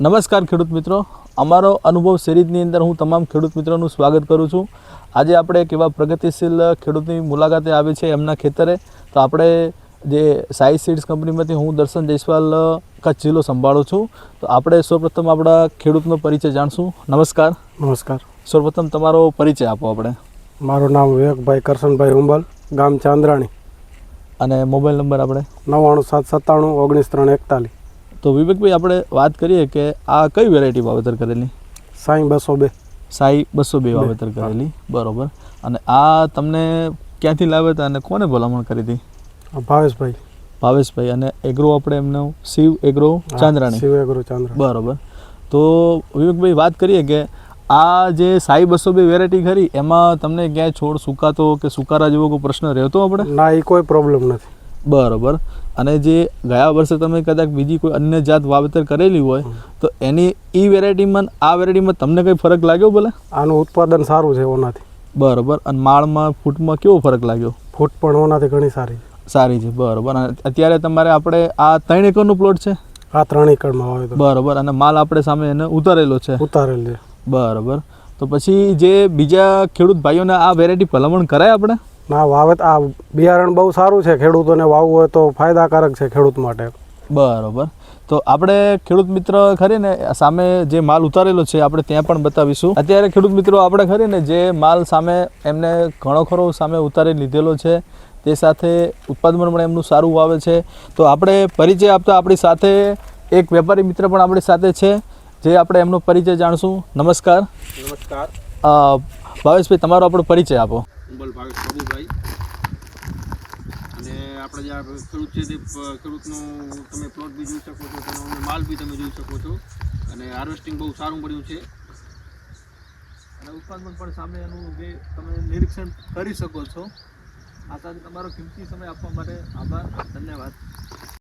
નમસ્કાર ખેડૂત મિત્રો. અમારો અનુભવ સિરીઝની અંદર હું તમામ ખેડૂત મિત્રોનું સ્વાગત કરું છું. આજે આપણે એક એવા પ્રગતિશીલ ખેડૂતની મુલાકાતે આવી છે એમના ખેતરે. તો આપણે જે સાઈ સીડ્સ કંપનીમાંથી હું દર્શન જયસ્વાલ કચ્છ જિલ્લો સંભાળું છું. તો આપણે સૌપ્રથમ આપણા ખેડૂતનો પરિચય જાણશું. નમસ્કાર. નમસ્કાર. સૌપ્રથમ તમારો પરિચય આપો આપણે. મારું નામ વિવેકભાઈ કરશનભાઈ હુંબલ ગામ ચાંદ્રાણી. અને મોબાઈલ નંબર આપણે? નવ્વાણું સાત સત્તાણું ઓગણીસ ત્રણ એકતાલીસ. તો વિવેકભાઈ આપણે વાત કરીએ કે આ કઈ વેરાયટી વાવેતર કરેલી? સાઈ બસો બે. સાઈ બસો બે વાવેતર કરેલી બરોબર. અને આ તમને ક્યાંથી લાવ્યા હતા અને કોને ભલામણ કરી હતી? ભાવેશભાઈ. ભાવેશભાઈ અને એગ્રો આપણે એમનો શિવ એગ્રો ચાંદ્રાણી. એગ્રો ચાંદ્રા બરોબર. તો વિવેકભાઈ વાત કરીએ કે આ જે સાઈ બસો બે વેરાયટી ખરી એમાં તમને ક્યાંય છોડ સુકાતો કે સુકારા જેવો કોઈ પ્રશ્ન રહેતો આપણે? ના એ કોઈ પ્રોબ્લેમ નથી. બરોબર. અને જે ગયા વર્ષે તમે કદાચ બીજી કોઈ અન્ય જાત વાવેતર કરેલી હોય તો એની એ વેરાયટીમાં આ વેરાયટીમાં તમને કંઈ ફરક લાગ્યો ભલે? આનું ઉત્પાદન સારું છે ઓનાથી. બરાબર. અને માળમાં ફૂટમાં કેવો ફરક લાગ્યો? ફૂટ પણ ઓનાથી ઘણી સારી સારી છે બરાબર. અને અત્યારે તમારે આપણે આ ત્રણ એકરનો પ્લોટ છે? આ ત્રણ એકડમાં વાવેતર બરાબર. અને માલ આપણે સામે એને ઉતારેલો છે? ઉતારેલ છે. બરાબર. તો પછી જે બીજા ખેડૂત ભાઈઓને આ વેરાયટી ભલામણ કરાય આપણે? ના વાવેત આ બિયારણ બહુ સારું છે ખેડૂતોને વાવવું હોય તો ફાયદાકારક છે ખેડૂત માટે. બરોબર. તો આપણે ખેડૂત મિત્ર ખરી ને સામે જે માલ ઉતારેલો છે આપણે ત્યાં પણ બતાવીશું. અત્યારે ખેડૂત મિત્રો આપણે ખરી ને જે માલ સામે એમને ઘણો ખરો સામે ઉતારી લીધેલો છે તે સાથે ઉત્પાદન પણ એમનું સારું આવે છે. તો આપણે પરિચય આપતા આપણી સાથે એક વેપારી મિત્ર પણ આપણી સાથે છે જે આપણે એમનો પરિચય જાણશું. નમસ્કાર. નમસ્કાર. ભાવેશભાઈ તમારો આપણો પરિચય આપો. ઉંબલ ભાવેશ બાબુભાઈ અને આપણે જે ખેડૂત છે તે ખેડૂતનું તમે પ્લોટ બી જોઈ શકો છો, તેનો માલ બી તમે જોઈ શકો છો. અને હાર્વેસ્ટિંગ બહુ સારું મળ્યું છે. અને ઉત્પાદન પણ સામે એનું જે તમે નિરીક્ષણ કરી શકો છો. આ સાથે તમારો કિંમતી સમય આપવા માટે આભાર. ધન્યવાદ.